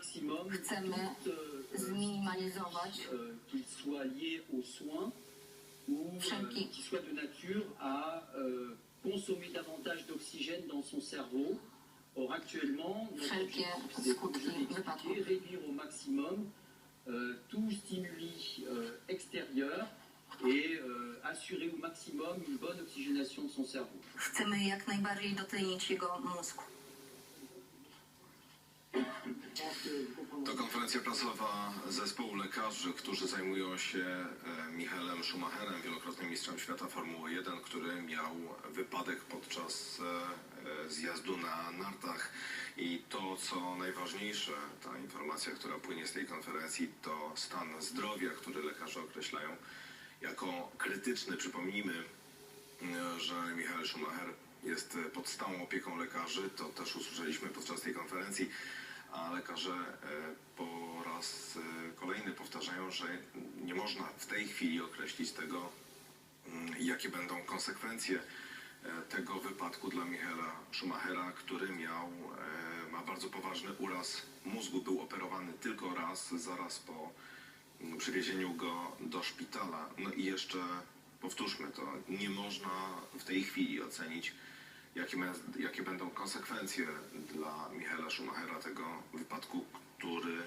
Chcemy euh, zminimalizować euh, euh, Wszelki- consommer davantage d'oxygène dans son cerveau. Or actuellement, notre objectif, réduire au maximum euh, tout stimuli euh, extérieur et euh, assurer au maximum une bonne oxygénation de son cerveau. Chcemy jak najbardziej dotlenić jego mózg. To konferencja prasowa zespołu lekarzy, którzy zajmują się e, Michaelem Schumacherem, wielokrotnym mistrzem świata Formuły 1, który miał wypadek podczas e, e, zjazdu na nartach. I to, co najważniejsze, ta informacja, która płynie z tej konferencji, to stan zdrowia, który lekarze określają jako krytyczny. Przypomnijmy, że Michael Schumacher jest e, pod stałą opieką lekarzy. To też usłyszeliśmy podczas tej konferencji. A lekarze e, po raz e, kolejny powtarzają, że nie można w tej chwili określić tego, mm, jakie będą konsekwencje tego wypadku dla Michaela Schumachera, który miał, ma bardzo poważny uraz mózgu. Był operowany tylko raz, zaraz po mm, przywiezieniu go do szpitala. No i jeszcze powtórzmy to, nie można w tej chwili ocenić, jakie, jakie będą konsekwencje dla Michaela Schumachera tego wypadku, który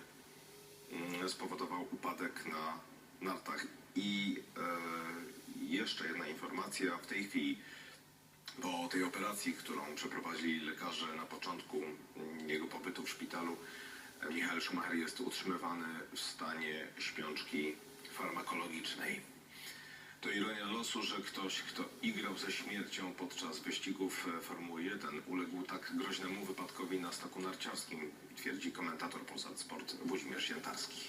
mm, spowodował upadek na nartach. I e, jeszcze jedna informacja w tej chwili. Po tej operacji, którą przeprowadzili lekarze na początku mm, jego pobytu w szpitalu, e, Michael Schumacher jest utrzymywany w stanie śpiączki farmakologicznej. Losu, że ktoś, kto igrał ze śmiercią podczas wyścigów e, Formuły 1, uległ tak groźnemu wypadkowi na stoku narciarskim, twierdzi komentator Polsat Sport Włodzimierz Siętarski.